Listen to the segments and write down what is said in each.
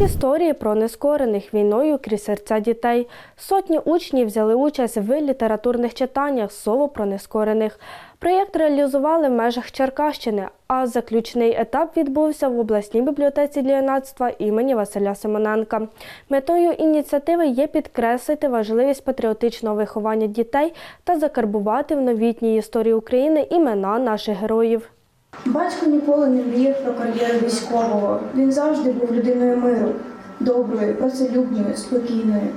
Історії про нескорених війною крізь серця дітей. Сотні учнів взяли участь в літературних читаннях Слово про нескорених. Проєкт реалізували в межах Черкащини, а заключний етап відбувся в обласній бібліотеці для юнацтва імені Василя Симоненка. Метою ініціативи є підкреслити важливість патріотичного виховання дітей та закарбувати в новітній історії України імена наших героїв. Батько ніколи не мріяв про кар'єру військового. Він завжди був людиною миру, доброю, працелюбною, спокійною.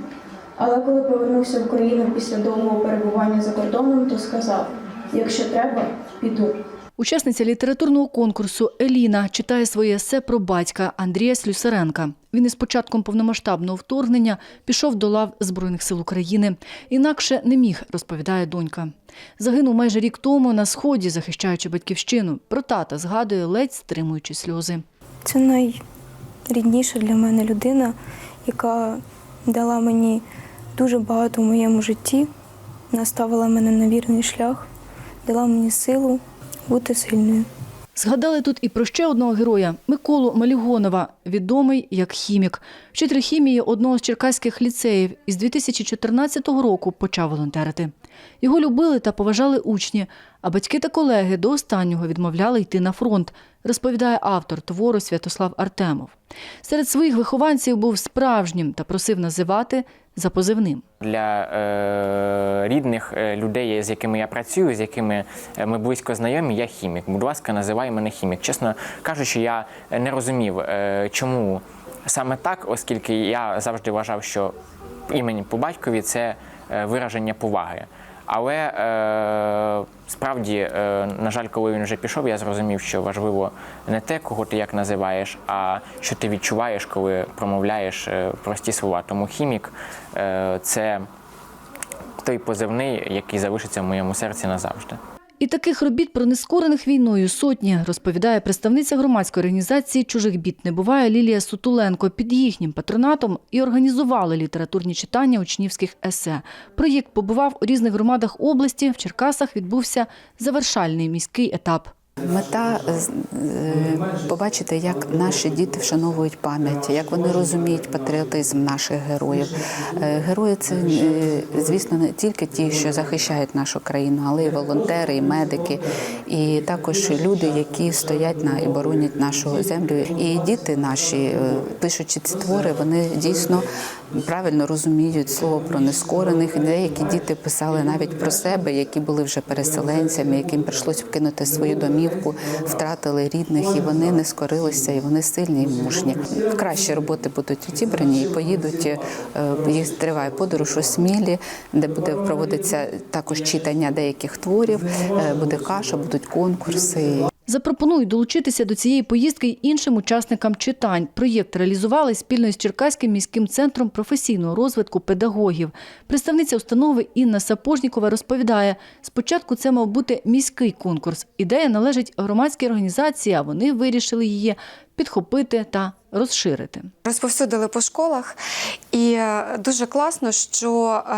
Але коли повернувся в Україну після довгого перебування за кордоном, то сказав: якщо треба, піду. Учасниця літературного конкурсу Еліна читає своє есе про батька Андрія Слюсаренка. Він із початком повномасштабного вторгнення пішов до лав Збройних сил України. Інакше не міг, розповідає донька. Загинув майже рік тому на сході, захищаючи батьківщину. Про тата згадує, ледь стримуючи сльози. Це найрідніша для мене людина, яка дала мені дуже багато в моєму житті, наставила мене на вірний шлях, дала мені силу бути сильною. Згадали тут і про ще одного героя Миколу Малігонова, відомий як хімік. Вчитель хімії одного з черкаських ліцеїв із 2014 року почав волонтерити. Його любили та поважали учні, а батьки та колеги до останнього відмовляли йти на фронт, розповідає автор твору Святослав Артемов. Серед своїх вихованців був справжнім та просив називати за позивним. для е, рідних е, людей, з якими я працюю, з якими е, ми близько знайомі, я хімік. Будь ласка, називай мене хімік. Чесно кажучи, я не розумів, е, чому саме так, оскільки я завжди вважав, що імені по батькові це е, вираження поваги. Але е, справді, е, на жаль, коли він вже пішов, я зрозумів, що важливо не те, кого ти як називаєш, а що ти відчуваєш, коли промовляєш е, прості слова. Тому хімік е, це той позивний, який залишиться в моєму серці назавжди. І таких робіт про нескорених війною сотні, розповідає представниця громадської організації Чужих бід не буває Лілія Сутуленко. Під їхнім патронатом і організували літературні читання учнівських есе. Проєкт побував у різних громадах області. В Черкасах відбувся завершальний міський етап. Мета е, побачити, як наші діти вшановують пам'ять, як вони розуміють патріотизм наших героїв. Е, Герої це, е, звісно, не тільки ті, що захищають нашу країну, але й волонтери, і медики, і також люди, які стоять на і боронять нашу землю. І діти наші, пишучи ці твори, вони дійсно правильно розуміють слово про нескорених. Деякі діти писали навіть про себе, які були вже переселенцями, яким прийшлось вкинути свою домівку, втратили рідних, і вони не скорилися, і вони сильні і мужні. Кращі роботи будуть відібрані і поїдуть. е, Їх триває подорож у Смілі, де буде проводитися також читання деяких творів, е, буде каша, будуть конкурси. Запропонують долучитися до цієї поїздки й іншим учасникам читань. Проєкт реалізували спільно із Черкаським міським центром професійного розвитку педагогів. Представниця установи Інна Сапожнікова розповідає, спочатку це мав бути міський конкурс. Ідея належить громадській організації, а вони вирішили її підхопити та розширити. Розповсюдили по школах, і е, дуже класно, що е,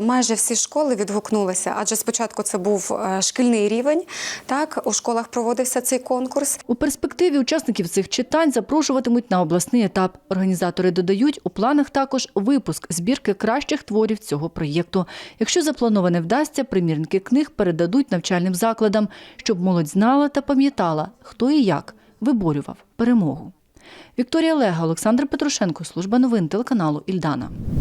майже всі школи відгукнулися. Адже спочатку це був е, шкільний рівень. Так у школах проводився цей конкурс. У перспективі учасників цих читань запрошуватимуть на обласний етап. Організатори додають, у планах також випуск збірки кращих творів цього проєкту. Якщо заплановане вдасться, примірники книг передадуть навчальним закладам, щоб молодь знала та пам'ятала, хто і як виборював перемогу. Вікторія Лега, Олександр Петрушенко, служба новин телеканалу Ільдана.